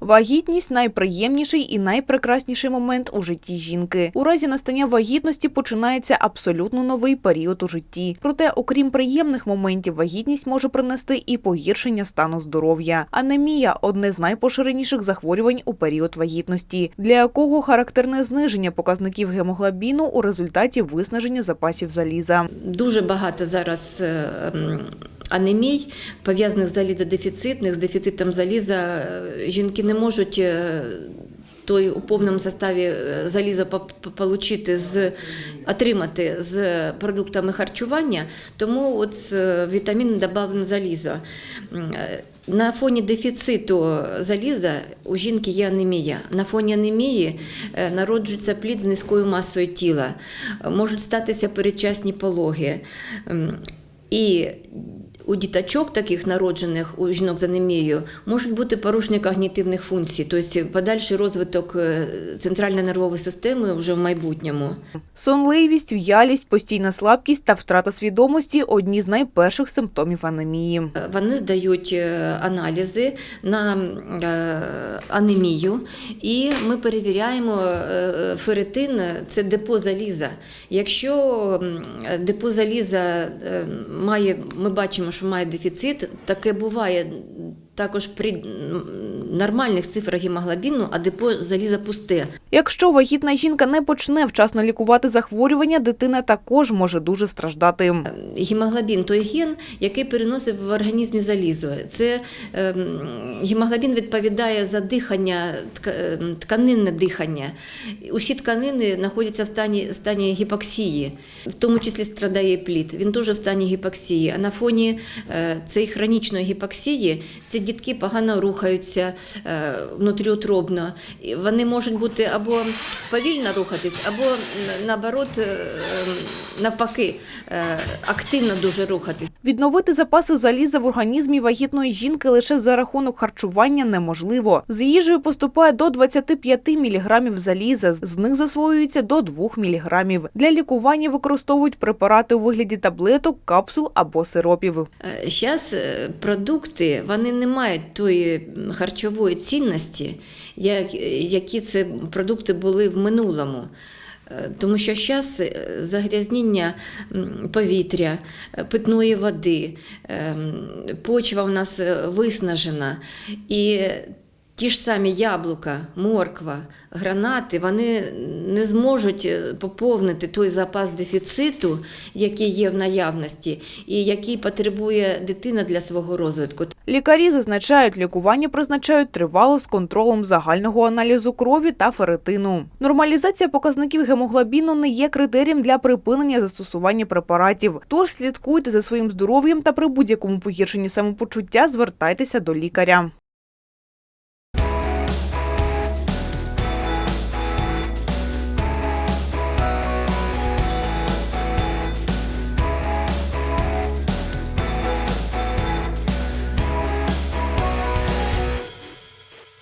Вагітність найприємніший і найпрекрасніший момент у житті жінки. У разі настання вагітності починається абсолютно новий період у житті. Проте, окрім приємних моментів, вагітність може принести і погіршення стану здоров'я. Анемія одне з найпоширеніших захворювань у період вагітності, для якого характерне зниження показників гемоглобіну у результаті виснаження запасів заліза. Дуже багато зараз е, анемій, пов'язаних з залізодефіцитних, з дефіцитом заліза. Е, Жінки не можуть е, той у повному составі е, заліза отримати з, отримати з продуктами харчування, тому от вітамін додавлено залізо. На фоні дефіциту заліза у жінки є анемія. На фоні анемії народжується плід з низькою масою тіла, можуть статися передчасні пологи. І у діточок, таких народжених у жінок з анемією, можуть бути порушення когнітивних функцій, тобто подальший розвиток е, центральної нервової системи вже в майбутньому. Сонливість, в'ялість, постійна слабкість та втрата свідомості одні з найперших симптомів анемії. Вони здають е, аналізи на е, анемію, і ми перевіряємо е, ферритин – це депо заліза. Якщо депо заліза е, має, ми бачимо, що має дефіцит, таке буває. Також при нормальних цифрах гемоглобіну, а депо заліза пусте. Якщо вагітна жінка не почне вчасно лікувати захворювання, дитина також може дуже страждати. Гемоглобін той ген, який переносить в організмі залізо. Це ем, гемоглобін відповідає за дихання, ем, тканинне дихання. Усі тканини знаходяться в стані, стані гіпоксії, в тому числі страдає плід. Він теж в стані гіпоксії. А на фоні е, цієї хронічної гіпоксії ці дітки погано рухаються е, внутріутробно. Вони можуть бути або повільно рухатись, або наоборот, е, навпаки, е, активно дуже рухатись. Відновити запаси заліза в організмі вагітної жінки лише за рахунок харчування неможливо. З їжею поступає до 25 мг заліза, з них засвоюється до 2 мг. Для лікування використовують препарати у вигляді таблеток, капсул або сиропів. Зараз продукти вони не мають тої харчової цінності, як, які це продукти були в минулому. Е, Тому що зараз загрязнення повітря, е, питної води, ем, почва в нас е, виснажена. І ті ж самі яблука, морква, гранати, вони не зможуть е, поповнити той запас дефіциту, який є в наявності, і який потребує дитина для свого розвитку. Лікарі зазначають, лікування призначають тривало з контролем загального аналізу крові та ферритину. Нормалізація показників гемоглобіну не є критерієм для припинення застосування препаратів. Тож слідкуйте за своїм здоров'ям та при будь-якому погіршенні самопочуття звертайтеся до лікаря.